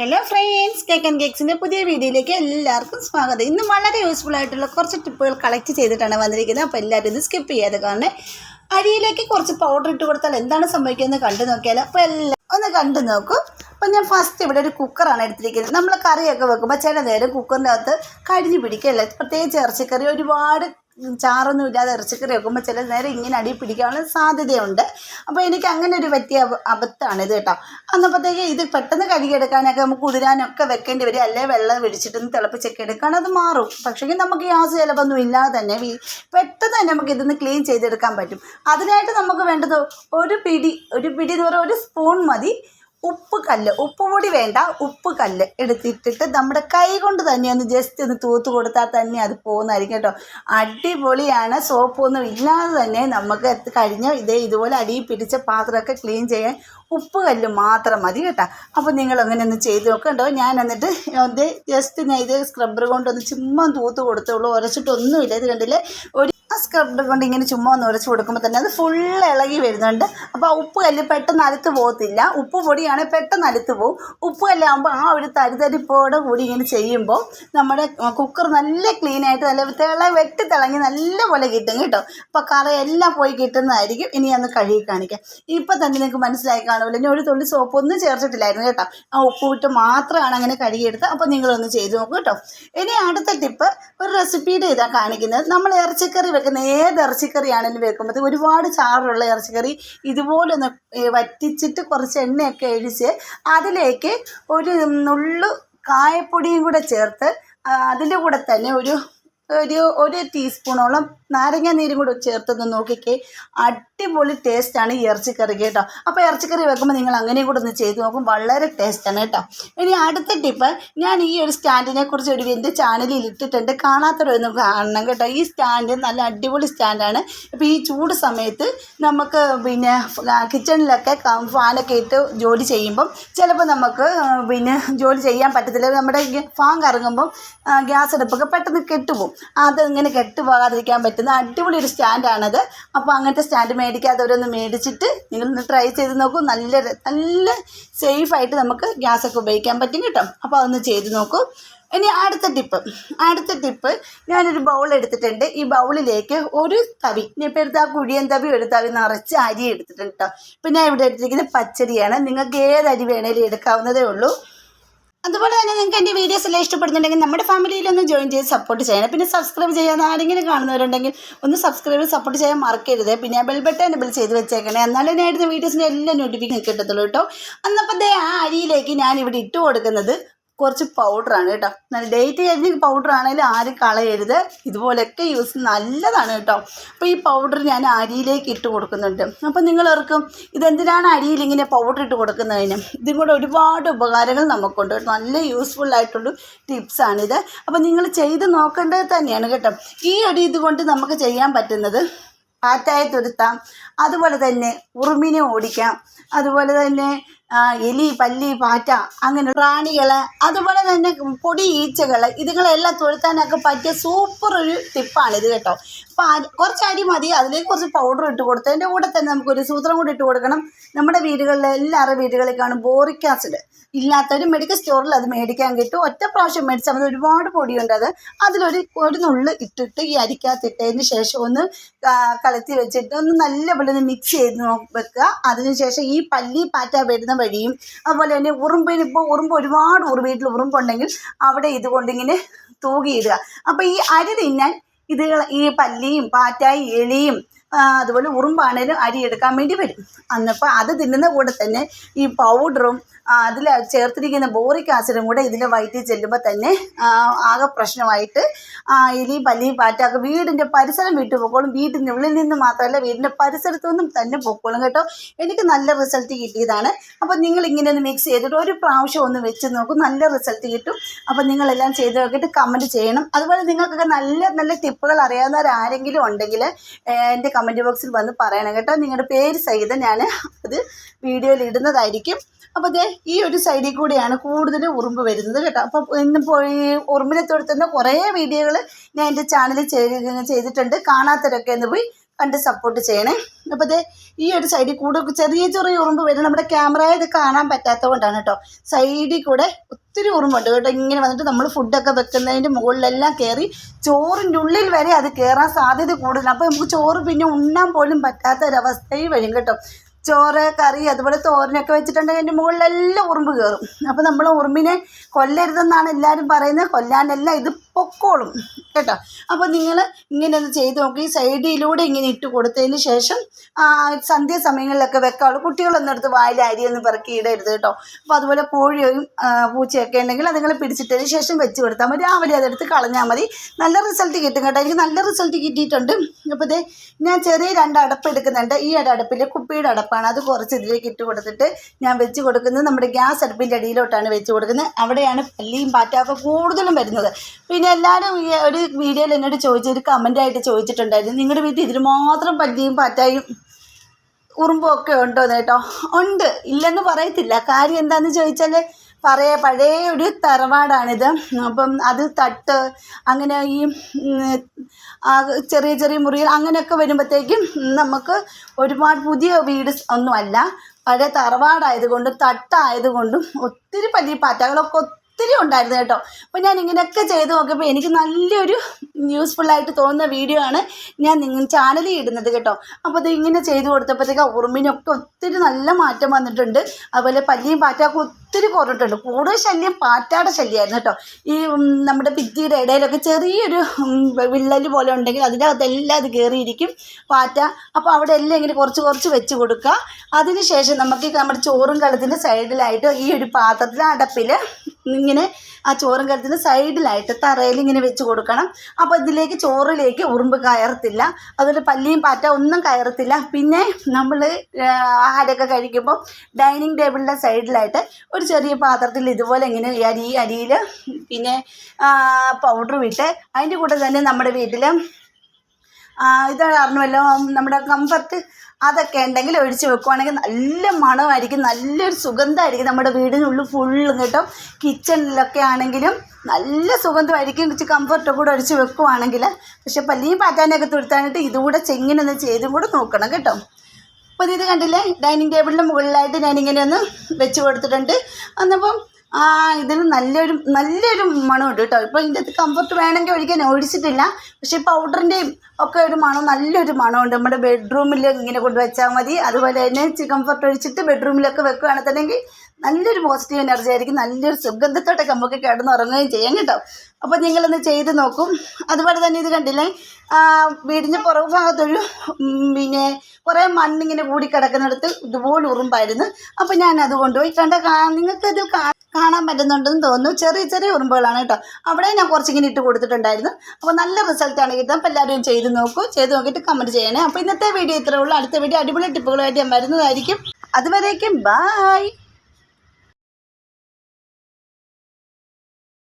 Hello friends cake and കേക്സിന്റെ പുതിയ വീഡിയോയിലേക്ക് എല്ലാവർക്കും സ്വാഗതം. ഇന്ന് വളരെ യൂസ്ഫുൾ ആയിട്ടുള്ള കുറച്ച് ടിപ്പുകൾ കളക്ട് ചെയ്തിട്ടാണ് വന്നിരിക്കുന്നത്. അപ്പോൾ എല്ലാവരും ഇത് സ്കിപ്പ് ചെയ്യാതെ കാരണം അരിയിലേക്ക് കുറച്ച് പൗഡർ ഇട്ട് കൊടുത്താൽ എന്താണ് സംഭവിക്കുന്നത് കണ്ടു നോക്കിയാൽ അപ്പോൾ എല്ലാം ഒന്ന് കണ്ടു നോക്കൂ. അപ്പോൾ ഞാൻ ഫസ്റ്റ് ഇവിടെ ഒരു കുക്കറാണ് എടുത്തിരിക്കുന്നത്. നമ്മൾ കറിയൊക്കെ വെക്കുമ്പോൾ ചില നേരം കുക്കറിന്റെ അകത്ത് പിടിക്കല്ലേ? പ്രത്യേകിച്ച് ഇറച്ചിക്കറി ഒരുപാട് ചാറൊന്നും ഇല്ലാതെ ഇറച്ചിക്കറി വെക്കുമ്പോൾ ചില നേരം ഇങ്ങനെ അടി പിടിക്കാനുള്ള സാധ്യതയുണ്ട്. അപ്പോൾ എനിക്ക് അങ്ങനെ ഒരു പറ്റിയ അബ- അബദ്ധമാണ് ഇത് കേട്ടോ. അന്നപ്പോഴത്തേക്ക് ഇത് പെട്ടെന്ന് കഴുകിയെടുക്കാനൊക്കെ നമുക്ക് കുതിരാനൊക്കെ വെക്കേണ്ടി വരും. അല്ലേ വെള്ളം പിടിച്ചിട്ടൊന്ന് തിളപ്പിച്ചൊക്കെ എടുക്കാൻ അത് മാറും. പക്ഷേ നമുക്ക് ഗ്യാസ് ചിലവൊന്നും ഇല്ലാതെ തന്നെ പെട്ടെന്ന് തന്നെ നമുക്ക് ഇതൊന്ന് ക്ലീൻ ചെയ്തെടുക്കാൻ പറ്റും. അതിനായിട്ട് നമുക്ക് വേണ്ടത് ഒരു പിടി ഒരു പിടി എന്ന് പറയുമ്പോൾ ഒരു സ്പൂൺ മതി. ഉപ്പ് കല്ല്. ഉപ്പ് പൊടി വേണ്ട ഉപ്പ് കല്ല് എടുത്തിട്ടിട്ട് നമ്മുടെ കൈ കൊണ്ട് തന്നെ ഒന്ന് ജസ്റ്റ് ഒന്ന് തൂത്ത് കൊടുത്താൽ തന്നെ അത് പോകുന്നതായിരിക്കും കേട്ടോ. അടിപൊളിയാണ്. സോപ്പൊന്നും ഇല്ലാതെ തന്നെ നമുക്ക് കഴിഞ്ഞ ഇതേ ഇതുപോലെ അടി പിടിച്ച പാത്രമൊക്കെ ക്ലീൻ ചെയ്യാൻ ഉപ്പ് കല്ല് മാത്രം മതി കേട്ടോ. അപ്പോൾ നിങ്ങൾ അങ്ങനെ ഒന്ന് ചെയ്ത് നോക്കണ്ടോ? ഞാൻ എന്നിട്ട് ഇത് ജസ്റ്റ് ഞാൻ ഇത് സ്ക്രബ്ബർ കൊണ്ടൊന്ന് ചുമ്മാ തൂത്ത് കൊടുത്തുള്ളൂ ഉരച്ചിട്ടൊന്നുമില്ല. ഇത് കണ്ടില്ലേ? ഒരു ആ സ്ക്രബ്ബർ കൊണ്ട് ഇങ്ങനെ ചുമ്മാ ഒന്ന് ഉരച്ച് കൊടുക്കുമ്പോൾ തന്നെ അത് ഫുൾ ഇളകി വരുന്നുണ്ട്. അപ്പോൾ ആ ഉപ്പ് കല്ല് പെട്ടെന്ന് അലുത്ത് പോകത്തില്ല. ഉപ്പ് പൊടിയാണെങ്കിൽ പെട്ടെന്ന് അലുത്ത് പോകും ഉപ്പ് കല്ലാകുമ്പോൾ ആ ഒരു തരിതരിപ്പോടെ കൂടി ഇങ്ങനെ ചെയ്യുമ്പോൾ നമ്മുടെ കുക്കർ നല്ല ക്ലീൻ ആയിട്ട് നല്ല തിള വെട്ടി തിളങ്ങി നല്ല പോലെ കിട്ടും കേട്ടോ. അപ്പോൾ കറയെല്ലാം പോയി കിട്ടുന്നതായിരിക്കും. ഇനി അന്ന് കഴുകി കാണിക്കാം. ഇപ്പം തന്നെ നിങ്ങൾക്ക് മനസ്സിലായി കാണുമല്ലോ. ഇനി ഒരു തുള്ളി സോപ്പ് ഒന്നും ചേർത്തിട്ടില്ലായിരുന്നു കേട്ടോ. ആ ഉപ്പ് വിട്ട് മാത്രമാണ് അങ്ങനെ കഴുകിയെടുത്ത് അപ്പോൾ നിങ്ങളൊന്ന് ചെയ്ത് നോക്കൂ കേട്ടോ. ഇനി അടുത്ത ടിപ്പ് ഒരു റെസിപ്പിയുടെ ഇതാണ് കാണിക്കുന്നത്. നമ്മൾ ഇറച്ചിക്കറി വെക്കുന്ന ഏത് ഇറച്ചിക്കറിയാണെങ്കിലും വെക്കുമ്പോൾ ഒരുപാട് ചാറുള്ള ഇറച്ചിക്കറി. ഇതുപോലെ ഒന്ന് വറ്റിച്ചിട്ട് കുറച്ച് എണ്ണയൊക്കെ ഒഴിച്ച് അതിലേക്ക് ഒരു നുള്ളു കായപ്പൊടിയും കൂടെ ചേർത്ത് അതിന്റെ കൂടെ തന്നെ ഒരു ഒരു ഒരു ടീസ്പൂണോളം നാരങ്ങ നീരും കൂടെ ചേർത്തൊന്ന് നോക്കിക്കേ. അടിപൊളി ടേസ്റ്റാണ് ഈ ഇറച്ചിക്കറി കേട്ടോ. അപ്പോൾ ഇറച്ചിക്കറി വെക്കുമ്പോൾ നിങ്ങൾ അങ്ങനെയും കൂടെ ഒന്ന് ചെയ്ത് നോക്കും. വളരെ ടേസ്റ്റാണ് കേട്ടോ. ഇനി അടുത്ത ടിപ്പ് ഞാൻ ഈ ഒരു സ്റ്റാൻഡിനെ കുറിച്ച് ഒരു എന്റെ ചാനലിൽ ഇട്ടിട്ടുണ്ട്. കാണാത്തവരൊന്നും കാണണം കേട്ടോ. ഈ സ്റ്റാൻഡ് നല്ല അടിപൊളി സ്റ്റാൻഡാണ് ഇപ്പോൾ ഈ ചൂട് സമയത്ത് നമുക്ക് പിന്നെ കിച്ചണിലൊക്കെ ഫാനൊക്കെ ഇട്ട് ജോലി ചെയ്യുമ്പം ചിലപ്പോൾ നമുക്ക് പിന്നെ ജോലി ചെയ്യാൻ പറ്റത്തില്ല. നമ്മുടെ ഫാൻ കറങ്ങുമ്പം ഗ്യാസ് അടുപ്പൊക്കെ പെട്ടെന്ന് കെട്ടുപോകും. അതിങ്ങനെ കെട്ടുപോകാതിരിക്കാൻ കെട്ടുപോകാതിരിക്കാൻ പറ്റുന്ന അടിപൊളി ഒരു സ്റ്റാൻഡാണത്. അപ്പോൾ അങ്ങനത്തെ സ്റ്റാൻഡ് മേടിക്കാത്തവരൊന്ന് മേടിച്ചിട്ട് നിങ്ങളൊന്ന് ട്രൈ ചെയ്ത് നോക്കൂ. നല്ല നല്ല സേഫായിട്ട് നമുക്ക് ഗ്യാസൊക്കെ ഉപയോഗിക്കാൻ പറ്റും കേട്ടോ. അപ്പോൾ അതൊന്ന് ചെയ്ത് നോക്കൂ. ഇനി അടുത്ത ടിപ്പ്. അടുത്ത ടിപ്പ് ഞാനൊരു ബൗൾ എടുത്തിട്ടുണ്ട്. ഈ ബൗളിലേക്ക് ഒരു തവി ഇനിയിപ്പോൾ എടുത്ത ആ കുഴിയൻ തവി ഒരു തവി നിറച്ച് അരി എടുത്തിട്ടുണ്ട് കേട്ടോ. പിന്നെ ഇവിടെ എടുത്തിരിക്കുന്നത് പച്ചരിയാണ്. നിങ്ങൾക്ക് ഏത് അരി വേണേലും എടുക്കാവുന്നതേ ഉള്ളൂ. അതുപോലെ തന്നെ നിങ്ങൾക്ക് എന്റെ വീഡിയോസ് എല്ലാം ഇഷ്ടപ്പെടുന്നുണ്ടെങ്കിൽ നമ്മുടെ ഫാമിലിയിലൊന്ന് ജോയിൻ ചെയ്ത് സപ്പോർട്ട് ചെയ്യണം. പിന്നെ സബ്സ്ക്രൈബ് ചെയ്യാൻ ആരെങ്കിലും കാണുന്നവരുണ്ടെങ്കിൽ ഒന്ന് സബ്സ്ക്രൈബ് സപ്പോർട്ട് ചെയ്യാൻ മറക്കരുത്. പിന്നെ ബെൽ ബട്ടൺ എനബിൾ ചെയ്ത് വെച്ചേക്കണേ. എന്നാലും ഞാൻ ഇടുന്ന വീഡിയോസിന്റെ എല്ലാം നോട്ടിഫിക്കേഷൻ കിട്ടത്തുള്ളൂ കേട്ടോ. അന്നപ്പോൾ ദേ ആ അരിയിലേക്ക് ഞാൻ ഇവിടെ ഇട്ട് കൊടുക്കുന്നത് കുറച്ച് പൗഡറാണ് കേട്ടോ. നല്ല ഡേറ്റ് കഴിഞ്ഞ പൗഡർ ആണെങ്കിലും ആരും കളയരുത്. ഇതുപോലെയൊക്കെ യൂസ് നല്ലതാണ് കേട്ടോ. അപ്പോൾ ഈ പൗഡർ ഞാൻ അരിയിലേക്ക് ഇട്ട് കൊടുക്കുന്നുണ്ട്. അപ്പോൾ നിങ്ങൾ ഓർക്കും ഇതെന്തിനാണ് അരിയിൽ ഇങ്ങനെ പൗഡർ ഇട്ട് കൊടുക്കുന്നതിന്? ഇതും കൂടെ ഒരുപാട് ഉപകാരങ്ങൾ നമുക്കുണ്ട്. കേട്ടോ. നല്ല യൂസ്ഫുൾ ആയിട്ടുള്ള ടിപ്സാണിത് അപ്പോൾ നിങ്ങൾ ചെയ്ത് നോക്കേണ്ടത് തന്നെയാണ് കേട്ടോ. ഈ ഒരു ഇതുകൊണ്ട് നമുക്ക് ചെയ്യാൻ പറ്റുന്നത് പാറ്റായ തുരുത്താം അതുപോലെ തന്നെ ഉറുമിനെ ഓടിക്കാം അതുപോലെ തന്നെ എലി പല്ലി പാറ്റ അങ്ങനെ പ്രാണികൾ അതുപോലെ തന്നെ പൊടി ഈച്ചകൾ ഇതുങ്ങളെല്ലാം തുരത്താനൊക്കെ പറ്റിയ സൂപ്പർ ഒരു ഇത് കേട്ടോ. അപ്പോൾ കുറച്ച് അരി മതി അതിലേക്ക് കുറച്ച് പൗഡർ ഇട്ട് കൊടുത്ത് അതിന്റെ കൂടെ തന്നെ നമുക്കൊരു സൂത്രം കൂടി ഇട്ട് കൊടുക്കണം. നമ്മുടെ വീടുകളിലെ എല്ലാവരുടെ വീടുകളിൽ കാണും ബോറിക് ആസിഡ് ഇല്ലാത്തൊരു മെഡിക്കൽ സ്റ്റോറിൽ അത് മേടിക്കാൻ കിട്ടും. ഒറ്റ പ്രാവശ്യം മേടിച്ചാൽ മതി. ഒരുപാട് പൊടിയുണ്ട് അത്. അതിലൊരു ഒരു നുള്ള് ഇട്ടിട്ട് ഈ അരിക്കകത്തിട്ടതിന് ശേഷം ഒന്ന് കളത്തി വെച്ചിട്ട് ഒന്ന് നല്ലപോലെ ഒന്ന് മിക്സ് ചെയ്ത് വെക്കുക. അതിനുശേഷം ഈ പല്ലി പാറ്റ വരുന്ന വഴിയും അതുപോലെ തന്നെ ഉറുമ്പിന് ഇപ്പോൾ ഉറുമ്പ് ഒരുപാട് ഉറുമ്പ് വീട്ടിൽ ഉറുമ്പുണ്ടെങ്കിൽ അവിടെ ഇതുകൊണ്ടിങ്ങനെ തൂകിയിടുക. അപ്പോൾ ഈ അരി തിന്നാൻ ഇത് ഈ പല്ലിയും പാറ്റായും എലിയും ആ, അതുപോലെ ഉറുമ്പാണേലും അരി എടുക്കാൻ വേണ്ടി വരും. അന്നപ്പോൾ അത് തിന്നുന്ന കൂടെ തന്നെ ഈ പൗഡറും അതിൽ ചേർത്തിരിക്കുന്ന ബോറിക് ആസിഡും കൂടെ ഇതിന്റെ വയറ്റിൽ ചെല്ലുമ്പോൾ തന്നെ ആകെ പ്രശ്നമായിട്ട് എലി പല്ലി പാറ്റൊക്കെ വീടിന്റെ പരിസരം വിട്ടു പൊക്കോളും. വീടിന്റെ ഉള്ളിൽ നിന്ന് മാത്രമല്ല വീടിന്റെ പരിസരത്തുനിന്നും തന്നെ പൊക്കോളും കേട്ടോ. എനിക്ക് നല്ല റിസൾട്ട് കിട്ടിയതാണ്. അപ്പോൾ നിങ്ങൾ ഇങ്ങനെ ഒന്ന് മിക്സ് ചെയ്തിട്ട് ഒരു പ്രാവശ്യം ഒന്ന് വെച്ച് നോക്കും. നല്ല റിസൾട്ട് കിട്ടും. അപ്പോൾ നിങ്ങളെല്ലാം ചെയ്ത് നോക്കിയിട്ട് കമന്റ് ചെയ്യണം. അതുപോലെ നിങ്ങൾക്കൊക്കെ നല്ല നല്ല ടിപ്പുകൾ അറിയാവുന്നവരാരെങ്കിലും ഉണ്ടെങ്കിൽ എന്റെ കമന്റ് ബോക്സിൽ വന്ന് പറയണം കേട്ടോ. നിങ്ങളുടെ പേര് സഹിതം ഞാൻ അത് വീഡിയോയിൽ ഇടുന്നതായിരിക്കും. അപ്പോൾ ദേ ഈ ഒരു സൈഡിൽ കൂടിയാണ് കൂടുതൽ ഉറുമ്പ് വരുന്നത് കേട്ടോ. അപ്പോൾ ഇന്ന് പോയി ഉറുമ്പിനെ തൊടുത്തുന്ന കുറേ വീഡിയോകൾ ഞാൻ എന്റെ ചാനലിൽ ചെയ്തിട്ടുണ്ട്. കാണാത്തവരൊക്കെ എന്ന് പോയി കണ്ട് സപ്പോർട്ട് ചെയ്യണേ. അപ്പോൾ ഇത് ഈ ഒരു സൈഡിൽ കൂടെ ചെറിയ ചെറിയ ഉറുമ്പ് വരും നമ്മുടെ ക്യാമറയിൽ ഇത് കാണാൻ പറ്റാത്ത കൊണ്ടാണ് കേട്ടോ. സൈഡിൽ കൂടെ ഒത്തിരി ഉറുമ്പുണ്ട് കേട്ടോ. ഇങ്ങനെ വന്നിട്ട് നമ്മൾ ഫുഡൊക്കെ വെക്കുന്നതിന്റെ മുകളിലെല്ലാം കയറി ചോറിന്റെ ഉള്ളിൽ വരെ അത് കയറാൻ സാധ്യത കൂടുതലാണ്. അപ്പോൾ നമുക്ക് ചോറ് പിന്നെ ഉണ്ണാൻ പോലും പറ്റാത്ത ഒരവസ്ഥയിൽ വരും കേട്ടോ. ചോറ് കറി അതുപോലെ തോരനൊക്കെ വെച്ചിട്ടുണ്ടെങ്കിൽ അതിന്റെ മുകളിലെല്ലാം ഉറുമ്പ് കയറും അപ്പോൾ നമ്മൾ ഉറുമ്പിനെ കൊല്ലരുതെന്നാണ് എല്ലാവരും പറയുന്നത്. കൊല്ലാനല്ല ഇത് പൊക്കോളും. കേട്ടോ? അപ്പോൾ നിങ്ങൾ ഇങ്ങനെ ഒന്ന് ചെയ്ത് നോക്കി. സൈഡിലൂടെ ഇങ്ങനെ ഇട്ട് കൊടുത്തതിന് ശേഷം ആ, സന്ധ്യ സമയങ്ങളിലൊക്കെ വെക്കാവുള്ളൂ. കുട്ടികളൊന്നും എടുത്ത് വായിൽ അരിയൊന്നും പിറക്കി ഇടരുത് കേട്ടോ. അപ്പോൾ അതുപോലെ കോഴിയും പൂച്ചയൊക്കെ ഉണ്ടെങ്കിൽ അതുങ്ങൾ പിടിച്ചിട്ടതിന് ശേഷം വെച്ച് കൊടുത്താൽ മതി. രാവിലെ അതെടുത്ത് കളഞ്ഞാൽ മതി. നല്ല റിസൾട്ട് കിട്ടും കേട്ടോ. എനിക്ക് നല്ല റിസൾട്ട് കിട്ടിയിട്ടുണ്ട്. അപ്പോൾ ഇതേ ഞാൻ ചെറിയ രണ്ട് അടപ്പ് എടുക്കുന്നുണ്ട്. ഈ അടപ്പിൽ കുപ്പിയുടെ അടപ്പാണ്. അത് കുറച്ച് ഇതിലേക്ക് ഇട്ട് കൊടുത്തിട്ട് ഞാൻ വെച്ച് കൊടുക്കുന്നത് നമ്മുടെ ഗ്യാസ് അടുപ്പിന്റെ അടിയിലോട്ടാണ് വെച്ച് കൊടുക്കുന്നത്. അവിടെയാണ് പല്ലിയും പാറ്റൊക്കെ കൂടുതലും വരുന്നത്. പിന്നെ എല്ലാവരും ഈ ഒരു വീഡിയോയിൽ എന്നോട് ചോദിച്ച ഒരു കമന്റായിട്ട് ചോദിച്ചിട്ടുണ്ടായിരുന്നു. നിങ്ങളുടെ വീട്ടിൽ ഇതിന് മാത്രം പല്ലിയും പാറ്റായും ഉറുമ്പൊക്കെ ഉണ്ടോ എന്ന് കേട്ടോ? ഉണ്ട്. ഇല്ലെന്ന് പറയത്തില്ല. കാര്യം എന്താണെന്ന് ചോദിച്ചാൽ പറയ പഴയ ഒരു തറവാടാണിത്. അപ്പം അത് തട്ട് അങ്ങനെ ഈ ചെറിയ ചെറിയ മുറികൾ അങ്ങനെയൊക്കെ വരുമ്പോഴത്തേക്കും നമുക്ക് ഒരുപാട് പുതിയ വീട് ഒന്നുമല്ല. പഴയ തറവാടായതുകൊണ്ടും തട്ടായതുകൊണ്ടും ഒത്തിരി പല്ലി പാറ്റകളൊക്കെ ഒത്തിരി ഉണ്ടായിരുന്നു കേട്ടോ. അപ്പോൾ ഞാൻ ഇങ്ങനെയൊക്കെ ചെയ്ത് നോക്കിയപ്പോൾ എനിക്ക് നല്ലൊരു യൂസ്ഫുൾ ആയിട്ട് തോന്നുന്ന വീഡിയോ ആണ് ഞാൻ നിങ്ങൾ ചാനലിൽ ഇടുന്നത് കേട്ടോ. അപ്പോൾ അത് ഇങ്ങനെ ചെയ്ത് കൊടുത്തപ്പോഴത്തേക്ക് ഉറുമ്പിനൊക്കെ ഒത്തിരി നല്ല മാറ്റം വന്നിട്ടുണ്ട്. അതുപോലെ പല്ലിയും പാറ്റയൊക്കെ ഒത്തിരി കുറഞ്ഞിട്ടുണ്ട് കൂടുതൽ ശല്യം പാറ്റാട ശല്യമായിരുന്നു കേട്ടോ. ഈ നമ്മുടെ ഭിത്തിയുടെ ഇടയിലൊക്കെ ചെറിയൊരു വിള്ളൽ പോലെ ഉണ്ടെങ്കിൽ അതിന്റെ അകത്തെല്ലാം അത് കയറിയിരിക്കും പാറ്റ. അപ്പോൾ അവിടെ എല്ലാം ഇങ്ങനെ കുറച്ച് കുറച്ച് വെച്ച് കൊടുക്കുക. അതിനുശേഷം നമുക്ക് നമ്മുടെ ചോറും കളത്തിന്റെ സൈഡിലായിട്ട് ഈ ഒരു പാത്രത്തിലെ അടപ്പിൽ ഇങ്ങനെ ആ ചോറും കലത്തിന്റെ സൈഡിലായിട്ട് തറയിൽ ഇങ്ങനെ വെച്ച് കൊടുക്കണം. അപ്പോൾ ഇതിലേക്ക് ചോറിലേക്ക് ഉറുമ്പ് കയറത്തില്ല. അതുപോലെ പല്ലിയും പാറ്റ ഒന്നും കയറത്തില്ല. പിന്നെ നമ്മൾ ആഹാരമൊക്കെ കഴിക്കുമ്പോൾ ഡൈനിങ് ടേബിളിന്റെ സൈഡിലായിട്ട് ഒരു ചെറിയ പാത്രത്തിൽ ഇതുപോലെ ഇങ്ങനെ ഈ അരി അരിയിൽ പിന്നെ പൗഡർ വിട്ട് അതിന്റെ കൂടെ തന്നെ നമ്മുടെ വീട്ടിൽ ഇത് അറിഞ്ഞുവല്ലോ നമ്മുടെ കംഫർട്ട് അതൊക്കെ ഉണ്ടെങ്കിൽ ഒഴിച്ച് വെക്കുവാണെങ്കിൽ നല്ല മണമായിരിക്കും നല്ലൊരു സുഗന്ധമായിരിക്കും നമ്മുടെ വീടിനുള്ളിൽ ഫുള്ളും കേട്ടോ കിച്ചണിലൊക്കെ ആണെങ്കിലും നല്ല സുഗന്ധമായിരിക്കും ഇച്ചിരി കംഫർട്ട് കൂടെ ഒഴിച്ച് വെക്കുവാണെങ്കിൽ. പക്ഷേ പല്ലിയും പാറ്റാനൊക്കെ തുരുത്താനായിട്ട് ഇതുകൂടെ ചെങ്ങിനൊന്ന് ചെയ്തും കൂടെ നോക്കണം കേട്ടോ. അപ്പോൾ ഇത് കണ്ടില്ലേ? ഡൈനിങ് ടേബിളിന്റെ മുകളിലായിട്ട് ഞാനിങ്ങനെ ഒന്ന് വെച്ച് കൊടുത്തിട്ടുണ്ട്. അന്നപ്പം ആ ഇതിന് നല്ലൊരു നല്ലൊരു മണമുണ്ട് കേട്ടോ. ഇപ്പോൾ ഇതിന്റെ അകത്ത് കംഫർട്ട് വേണമെങ്കിൽ ഒഴിക്കാൻ ഒഴിച്ചിട്ടില്ല. പക്ഷേ പൗഡറിന്റെയും ഒക്കെ ഒരു മണം നല്ലൊരു മണമുണ്ട്. നമ്മുടെ ബെഡ്റൂമിൽ ഇങ്ങനെ കൊണ്ടുവച്ചാൽ മതി. അതുപോലെ തന്നെ കംഫർട്ട് ഒഴിച്ചിട്ട് ബെഡ്റൂമിലൊക്കെ വെക്കുകയാണെന്നുണ്ടെങ്കിൽ നല്ലൊരു പോസിറ്റീവ് എനർജി ആയിരിക്കും നല്ലൊരു സുഗന്ധത്തോട്ടൊക്കെ നമുക്ക് കിടന്നുറങ്ങുകയും ചെയ്യാം കേട്ടോ. അപ്പോൾ നിങ്ങളൊന്ന് ചെയ്ത് നോക്കും. അതുപോലെ തന്നെ ഇത് കണ്ടില്ലേ വീടിന്റെ പുറകു ഭാഗത്തൊരു പിന്നെ കുറേ മണ്ണിങ്ങനെ കൂടി കിടക്കുന്നിടത്ത് ഇതുപോലെ ഉറുമ്പായിരുന്നു. അപ്പോൾ ഞാൻ അത് കൊണ്ടുപോയി. കണ്ട നിങ്ങൾക്കത് കാണാൻ പറ്റുന്നുണ്ടെന്ന് തോന്നുന്നു. ചെറിയ ചെറിയ ഉറുമ്പുകളാണ് കേട്ടോ. അവിടെ ഞാൻ കുറച്ചിങ്ങനെ ഇട്ട് കൊടുത്തിട്ടുണ്ടായിരുന്നു. അപ്പോൾ നല്ല റിസൾട്ടാണ് കിട്ടുന്നത്. അപ്പോൾ എല്ലാവരും ചെയ്ത് നോക്കൂ. ചെയ്ത് നോക്കിയിട്ട് കമന്റ് ചെയ്യണേ. അപ്പോൾ ഇന്നത്തെ വീഡിയോ ഇത്രേ ഉള്ളൂ. അടുത്ത വീഡിയോ അടിപൊളി ടിപ്പുകളായിട്ട് ഞാൻ വരുന്നതായിരിക്കും. അതുവരേക്കും ബായ്